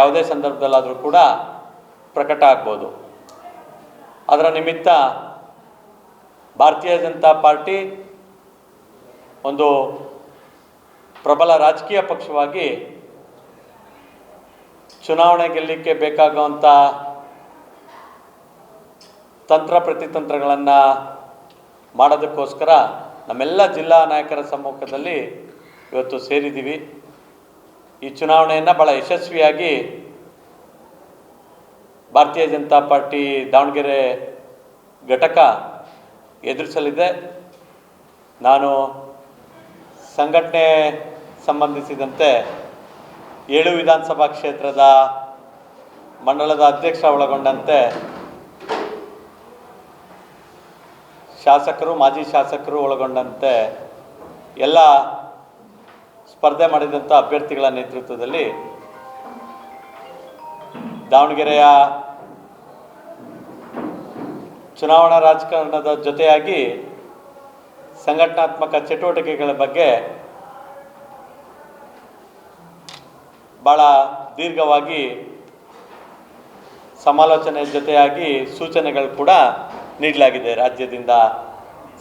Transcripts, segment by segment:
ಯಾವುದೇ ಸಂದರ್ಭದಲ್ಲಾದರೂ ಕೂಡ ಪ್ರಕಟ ಆಗ್ಬೋದು. ಅದರ ನಿಮಿತ್ತ ಭಾರತೀಯ ಜನತಾ ಪಾರ್ಟಿ ಒಂದು ಪ್ರಬಲ ರಾಜಕೀಯ ಪಕ್ಷವಾಗಿ ಚುನಾವಣೆ ಗೆಲ್ಲಲಿಕ್ಕೆ ಬೇಕಾಗುವಂಥ ತಂತ್ರ ಪ್ರತಿತಂತ್ರಗಳನ್ನು ಮಾಡೋದಕ್ಕೋಸ್ಕರ ನಮ್ಮೆಲ್ಲ ಜಿಲ್ಲಾ ನಾಯಕರ ಸಮ್ಮುಖದಲ್ಲಿ ಇವತ್ತು ಸೇರಿದ್ದೀವಿ. ಈ ಚುನಾವಣೆಯನ್ನು ಭಾಳ ಯಶಸ್ವಿಯಾಗಿ ಭಾರತೀಯ ಜನತಾ ಪಾರ್ಟಿ ದಾವಣಗೆರೆ ಘಟಕ ಎದುರಿಸಲಿದೆ. ನಾನು ಸಂಘಟನೆ ಸಂಬಂಧಿಸಿದಂತೆ ಏಳು ವಿಧಾನಸಭಾ ಕ್ಷೇತ್ರದ ಮಂಡಲದ ಅಧ್ಯಕ್ಷ ಒಳಗೊಂಡಂತೆ ಶಾಸಕರು, ಮಾಜಿ ಶಾಸಕರು ಒಳಗೊಂಡಂತೆ ಎಲ್ಲ ಸ್ಪರ್ಧೆ ಮಾಡಿದಂಥ ಅಭ್ಯರ್ಥಿಗಳ ನೇತೃತ್ವದಲ್ಲಿ ದಾವಣಗೆರೆಯ ಚುನಾವಣಾ ರಾಜಕಾರಣದ ಜೊತೆಯಾಗಿ ಸಂಘಟನಾತ್ಮಕ ಚಟುವಟಿಕೆಗಳ ಬಗ್ಗೆ ಭಾಳ ದೀರ್ಘವಾಗಿ ಸಮಾಲೋಚನೆ ಜೊತೆಯಾಗಿ ಸೂಚನೆಗಳು ಕೂಡ ನೀಡಲಾಗಿದೆ. ರಾಜ್ಯದಿಂದ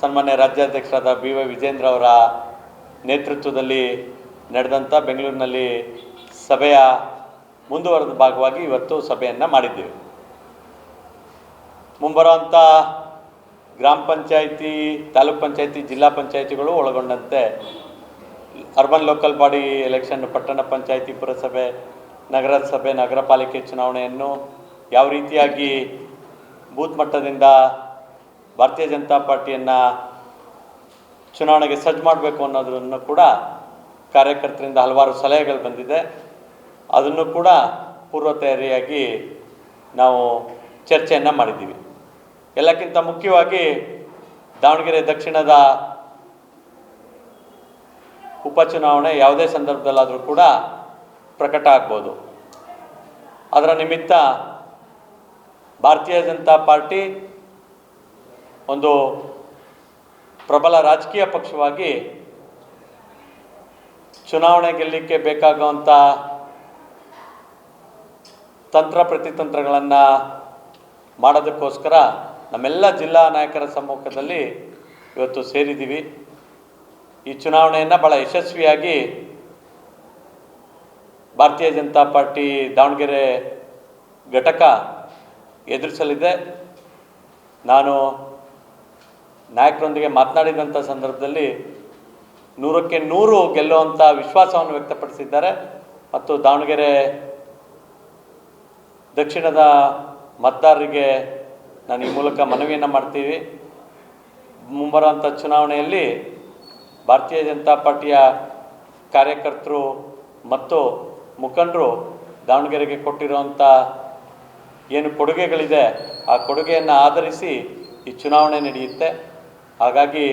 ಸನ್ಮಾನ್ಯ ರಾಜ್ಯಾಧ್ಯಕ್ಷರಾದ ಬಿ ವೈ ವಿಜೇಂದ್ರ ಅವರ ನೇತೃತ್ವದಲ್ಲಿ ನಡೆದಂಥ ಬೆಂಗಳೂರಿನಲ್ಲಿ ಸಭೆಯ ಮುಂದುವರೆದ ಭಾಗವಾಗಿ ಇವತ್ತು ಸಭೆಯನ್ನು ಮಾಡಿದ್ದೇವೆ. ಮುಂಬರುವಂಥ ಗ್ರಾಮ ಪಂಚಾಯಿತಿ, ತಾಲೂಕ್ ಪಂಚಾಯಿತಿ, ಜಿಲ್ಲಾ ಪಂಚಾಯಿತಿಗಳು ಒಳಗೊಂಡಂತೆ ಅರ್ಬನ್ ಲೋಕಲ್ ಬಾಡಿ ಎಲೆಕ್ಷನ್, ಪಟ್ಟಣ ಪಂಚಾಯಿತಿ ಪುರಸಭೆ, ನಗರಸಭೆ ನಗರ ಪಾಲಿಕೆ ಚುನಾವಣೆಯನ್ನು ಯಾವ ರೀತಿಯಾಗಿ ಬೂತ್ ಮಟ್ಟದಿಂದ ಭಾರತೀಯ ಜನತಾ ಪಾರ್ಟಿಯನ್ನು ಚುನಾವಣೆಗೆ ಸಜ್ಜು ಮಾಡಬೇಕು ಅನ್ನೋದನ್ನು ಕೂಡ ಕಾರ್ಯಕರ್ತರಿಂದ ಹಲವಾರು ಸಲಹೆಗಳು ಬಂದಿದೆ. ಅದನ್ನು ಕೂಡ ಪೂರ್ವ ತಯಾರಿಯಾಗಿ ನಾವು ಚರ್ಚೆಯನ್ನು ಮಾಡಿದ್ದೀವಿ. ಎಲ್ಲಕ್ಕಿಂತ ಮುಖ್ಯವಾಗಿ ದಾವಣಗೆರೆ ದಕ್ಷಿಣದ ಉಪಚುನಾವಣೆ ಯಾವುದೇ ಸಂದರ್ಭದಲ್ಲಾದರೂ ಕೂಡ ಪ್ರಕಟ ಆಗ್ಬೋದು. ಅದರ ನಿಮಿತ್ತ ಭಾರತೀಯ ಜನತಾ ಪಾರ್ಟಿ ಒಂದು ಪ್ರಬಲ ರಾಜಕೀಯ ಪಕ್ಷವಾಗಿ ಚುನಾವಣೆ ಗೆಲ್ಲಲಿಕ್ಕೆ ಬೇಕಾಗುವಂಥ ತಂತ್ರ ಪ್ರತಿತಂತ್ರಗಳನ್ನು ಮಾಡೋದಕ್ಕೋಸ್ಕರ ನಮ್ಮೆಲ್ಲ ಜಿಲ್ಲಾ ನಾಯಕರ ಸಮ್ಮುಖದಲ್ಲಿ ಇವತ್ತು ಸೇರಿದ್ದೀವಿ. ಈ ಚುನಾವಣೆಯನ್ನು ಭಾಳ ಯಶಸ್ವಿಯಾಗಿ ಭಾರತೀಯ ಜನತಾ ಪಾರ್ಟಿ ದಾವಣಗೆರೆ ಘಟಕ ಎದುರಿಸಲಿದೆ. ನಾನು ನಾಯಕರೊಂದಿಗೆ ಮಾತನಾಡಿದಂಥ ಸಂದರ್ಭದಲ್ಲಿ ನೂರಕ್ಕೆ ನೂರು ಗೆಲ್ಲುವಂಥ ವಿಶ್ವಾಸವನ್ನು ವ್ಯಕ್ತಪಡಿಸಿದ್ದಾರೆ. ಮತ್ತು ದಾವಣಗೆರೆ ದಕ್ಷಿಣದ ಮತದಾರರಿಗೆ ನಾನು ಈ ಮೂಲಕ ಮನವಿಯನ್ನು ಮಾಡ್ತೀವಿ. ಮುಂಬರುವಂಥ ಚುನಾವಣೆಯಲ್ಲಿ ಭಾರತೀಯ ಜನತಾ ಪಾರ್ಟಿಯ ಕಾರ್ಯಕರ್ತರು ಮತ್ತು ಮುಖಂಡರು ದಾವಣಗೆರೆಗೆ ಕೊಟ್ಟಿರುವಂಥ ಏನು ಕೊಡುಗೆಗಳಿದೆ, ಆ ಕೊಡುಗೆಯನ್ನು ಆಧರಿಸಿ ಈ ಚುನಾವಣೆ ನಡೆಯುತ್ತೆ. ಹಾಗಾಗಿ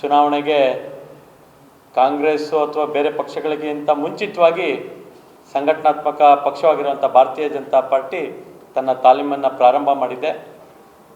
ಚುನಾವಣೆಗೆ ಕಾಂಗ್ರೆಸ್ಸು ಅಥವಾ ಬೇರೆ ಪಕ್ಷಗಳಿಗಿಂತ ಮುಂಚಿತವಾಗಿ ಸಂಘಟನಾತ್ಮಕ ಪಕ್ಷವಾಗಿರುವಂಥ ಭಾರತೀಯ ಜನತಾ ಪಾರ್ಟಿ ತನ್ನ ತಾಲೀಮನ್ನು ಪ್ರಾರಂಭ ಮಾಡಿದೆ.